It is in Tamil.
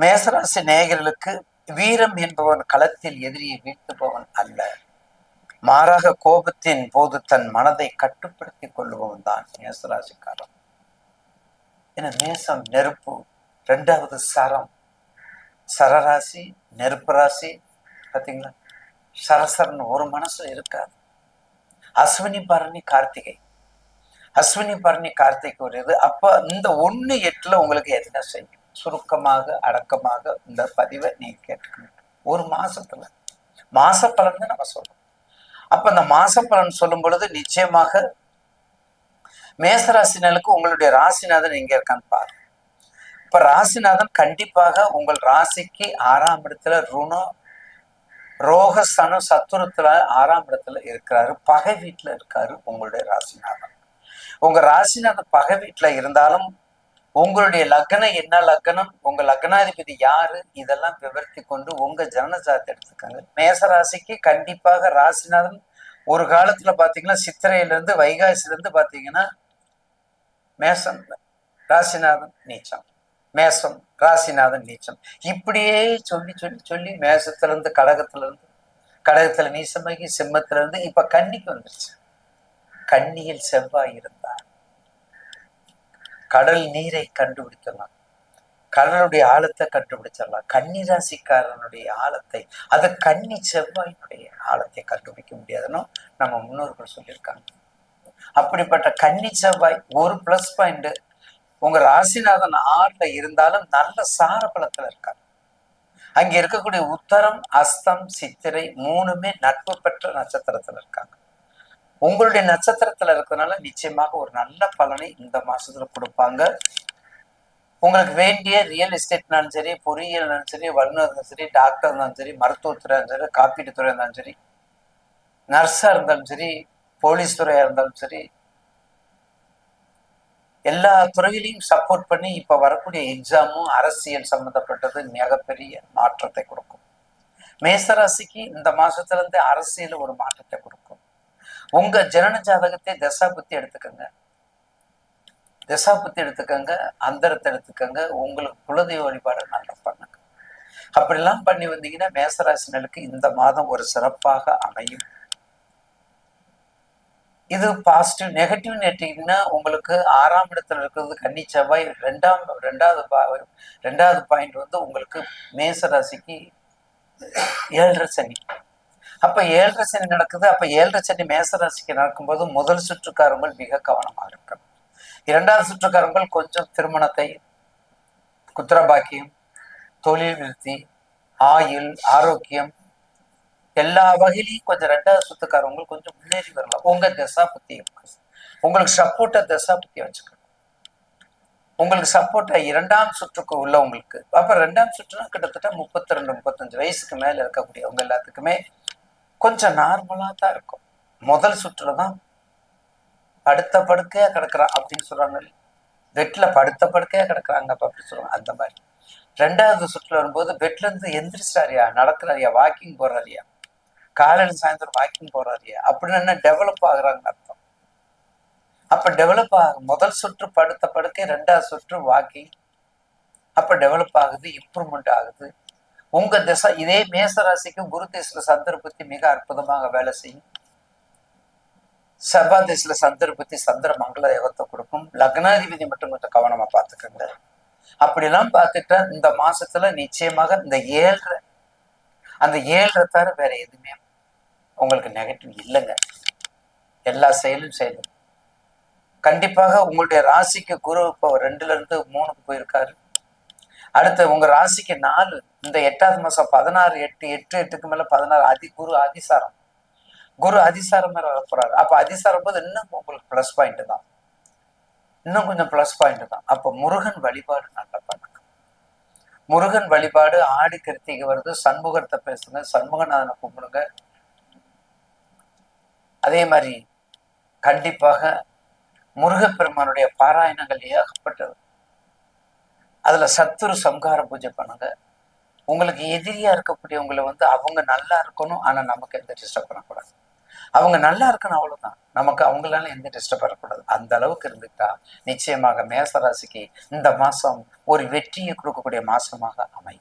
மேசராசி நேயர்களுக்கு வீரம் என்பவன் களத்தில் எதிரியை வீழ்த்துபவன் அல்ல. மாறாக கோபத்தின் போது தன் மனதை கட்டுப்படுத்தி கொள்ளுபவன் தான் மேசராசிக்காரன். என மேசம் நெருப்பு ரெண்டாவது சரம். சரராசி நெருப்பு ராசி பார்த்தீங்களா சரசரன் ஒரு மனசுல இருக்காது. அஸ்வினி பரணி கார்த்திகை. அஸ்வினி பரணி கார்த்திகை ஒரு இது அப்போ இந்த ஒண்ணு எட்டுல உங்களுக்கு என்ன செய்யும்? சுருக்கமாக அடக்கமாக இந்த பதிவை நீ கேட்டுக்கணும். ஒரு மாசத்துல. மாச பலன் தான் நம்ம சொல்றோம். அப்ப அந்த மாச பலன் சொல்லும் பொழுது நிச்சயமாக மேசராசினலுக்கு உங்களுடைய ராசிநாதன் எங்க இருக்கான்னு பாருங்க. இப்ப ராசிநாதன் கண்டிப்பாக உங்கள் ராசிக்கு ஆறாம் இடத்துல ருணம் ரோக சனு சத்துரத்துல ஆறாம் இடத்துல இருக்கிறாரு. பகை வீட்டுல இருக்காரு உங்களுடைய ராசிநாதன். உங்க ராசிநாதன் பகை வீட்டுல இருந்தாலும் உங்களுடைய லக்கணம் என்ன லக்கணம்? உங்க லக்கணாதிபதி யாரு? இதெல்லாம் விவரத்தி கொண்டு உங்க ஜனனஜாத்தை எடுத்துக்கோங்க. மேச ராசிக்கு கண்டிப்பாக ராசிநாதன். ஒரு காலத்துல பாத்தீங்கன்னா சித்திரையில இருந்து வைகாசில இருந்து பாத்தீங்கன்னா மேசம் ராசிநாதன் நீச்சம். மேசம் ராசிநாதன் நீச்சம். இப்படியே சொல்லி சொல்லி சொல்லி மேசத்துல இருந்து கடகத்துல இருந்து கடகத்துல நீசமாகி சிம்மத்துல இருந்து இப்ப கன்னிக்கு வந்துருச்சு. கன்னியில் செவ்வாய் இருந்தார். கடல் நீரை கண்டுபிடிக்கலாம் கடலுடைய ஆழத்தை கண்டுபிடிச்சிடலாம். கன்னிராசிக்காரனுடைய ஆழத்தை அது கன்னி செவ்வாயினுடைய ஆழத்தை கண்டுபிடிக்க முடியாதுன்னு நம்ம முன்னோர்கள் சொல்லியிருக்காங்க. அப்படிப்பட்ட கன்னி செவ்வாய் ஒரு பிளஸ் பாயிண்ட் உங்க ராசிநாதன் ஆறுல இருந்தாலும் நல்ல சார பலத்துல இருக்காரு. அங்க இருக்கக்கூடிய உத்தரம் அஸ்தம் சித்திரை மூணுமே நட்பு பெற்ற நட்சத்திரத்துல இருக்காங்க. உங்களுடைய நட்சத்திரத்துல இருக்கிறதுனால நிச்சயமாக ஒரு நல்ல பலனை இந்த மாசத்துல கொடுப்பாங்க. உங்களுக்கு வேண்டிய ரியல் எஸ்டேட்னாலும் சரி பொறியியல் இருந்தாலும் சரி வல்லுநர் இருந்தாலும் சரி டாக்டர் இருந்தாலும் சரி மருத்துவத்துறை இருந்தாலும் சரி காப்பீட்டு துறை இருந்தாலும் சரி நர்ஸா இருந்தாலும் சரி போலீஸ் துறையா இருந்தாலும் சரி எல்லா துறையிலையும் சப்போர்ட் பண்ணி இப்ப வரக்கூடிய எக்ஸாமும் அரசியல் சம்பந்தப்பட்டது மிகப்பெரிய மாற்றத்தை கொடுக்கும். மேசராசிக்கு இந்த மாசத்துல இருந்து அரசியல் ஒரு மாற்றத்தை கொடுக்கும் உங்க ஜனன ஜாதகத்தை தசாபுத்தி எடுத்துக்கோங்க. தசாபுத்தி எடுத்துக்கோங்க அந்தரத்தை எடுத்துக்கோங்க உங்களுக்கு குலதெய்வ வழிபாடு நல்லா பண்ணுங்க. அப்படிலாம் பண்ணி வந்தீங்கன்னா மேசராசினருக்கு இந்த மாதம் ஒரு சிறப்பாக அமையும். இது பாசிட்டிவ் நெகட்டிவ் எடுத்தீங்கன்னா உங்களுக்கு ஆறாம் இடத்துல இருக்கிறது கன்னி செவ்வாய் ரெண்டாம் ரெண்டாவது பா ரெண்டாவது பாயிண்ட் வந்து உங்களுக்கு மேசராசிக்கு ஏழரை சனி. அப்ப ஏழரை சனி நடக்குது அப்ப ஏழரை சனி மேசராசிக்கு நடக்கும்போது முதல் சுற்றுக்காரங்கள் மிக கவனமாக இருக்கணும். இரண்டாவது சுற்றுக்காரங்கள் கொஞ்சம் திருமணத்தை குத்திரபாக்கியம் தொழில் விருத்தி ஆயுள் ஆரோக்கியம் எல்லா வகையிலையும் கொஞ்சம் ரெண்டாவது சுத்துக்காரவங்க கொஞ்சம் முன்னேறி வரலாம். உங்க தசா புத்தி உங்களுக்கு சப்போர்ட்டா தசா புத்திய வச்சுக்கணும். உங்களுக்கு சப்போர்ட்டா இரண்டாம் சுற்றுக்கு உள்ளவங்களுக்கு அப்ப ரெண்டாம் சுற்றுனா கிட்டத்தட்ட முப்பத்தி ரெண்டு முப்பத்தஞ்சு வயசுக்கு மேல இருக்கக்கூடியவங்க எல்லாத்துக்குமே கொஞ்சம் நார்மலாக தான் இருக்கும். முதல் சுற்றுல தான் படுத்த படுக்கையாக கிடக்குறான் அப்படின்னு சொல்கிறாங்க பெட்டில் படுத்த படுக்கையாக கிடக்குறாங்க அப்போ அப்படி சொல்லுவாங்க. அந்த மாதிரி. ரெண்டாவது சுற்றுல வரும்போது பெட்லேருந்து எந்திரிச்சாரியா நடக்கிறாரியா வாக்கிங் போறாரியா காலையில் சாயந்தரம் வாக்கிங் போறாரியா அப்படின்னு என்ன டெவலப் ஆகுறாங்கன்னு அர்த்தம். அப்போ டெவலப் ஆகும் முதல் சுற்று படுத்த படுக்கை ரெண்டாவது சுற்று வாக்கிங் அப்போ டெவலப் ஆகுது இம்ப்ரூவ்மெண்ட் ஆகுது. உங்க திசை இதே மேசராசிக்கும் குரு தேசில சந்தர்ப்பத்தி மிக அற்புதமாக வேலை செய்யும். செவ்வாய் திசையில சந்தர்ப்பத்தி சந்திர மங்கள யோகத்தை கொடுக்கும். லக்னாதிபதி மட்டும் கொஞ்சம் கவனமா பார்த்துக்கோங்க. அப்படிலாம் பார்த்துட்டா இந்த மாசத்துல நிச்சயமாக இந்த ஏழரை அந்த ஏழரை தவிர வேற எதுவுமே உங்களுக்கு நெகட்டிவ் இல்லைங்க. எல்லா செயலும் செயலும். கண்டிப்பாக உங்களுடைய ராசிக்கு குரு இப்போ ரெண்டுல இருந்து மூணுக்கு போயிருக்காரு. அடுத்து உங்க ராசிக்கு நாலு இந்த எட்டாவது மாசம் பதினாறு எட்டு எட்டு எட்டுக்கு மேல பதினாறு அதி குரு அதிசாரம். குரு அதிசாரம் மேல வரப்போறாரு அப்ப அதிசாரம் போது இன்னும் உங்களுக்கு பிளஸ் பாயிண்ட் தான். இன்னும் கொஞ்சம் பிளஸ் பாயிண்ட் தான். அப்ப முருகன் வழிபாடு நல்லா பண்ணுங்க முருகன் வழிபாடு ஆடி கிருத்திகை வருது சண்முகத்தை பேசுங்க சண்முகநாதனை கும்பிடுங்க. அதே மாதிரி கண்டிப்பாக முருகப்பெருமானுடைய பாராயணங்கள் ஏகப்பட்டது. அதில் சத்துரு சம்ஹார பூஜை பண்ணுங்க. உங்களுக்கு எதிரியா இருக்கக்கூடியவங்களை வந்து அவங்க நல்லா இருக்கணும் ஆனா நமக்கு எந்த டிஸ்டர்ப் பண்ணக்கூடாது. அவங்க நல்லா இருக்கணும் அவ்வளவுதான். நமக்கு அவங்களால எந்த டிஸ்டர்ப் வரக்கூடாது அந்த அளவுக்கு இருந்துட்டா நிச்சயமாக மேசராசிக்கு இந்த மாசம் ஒரு வெற்றியை கொடுக்கக்கூடிய மாசமாக அமையும்.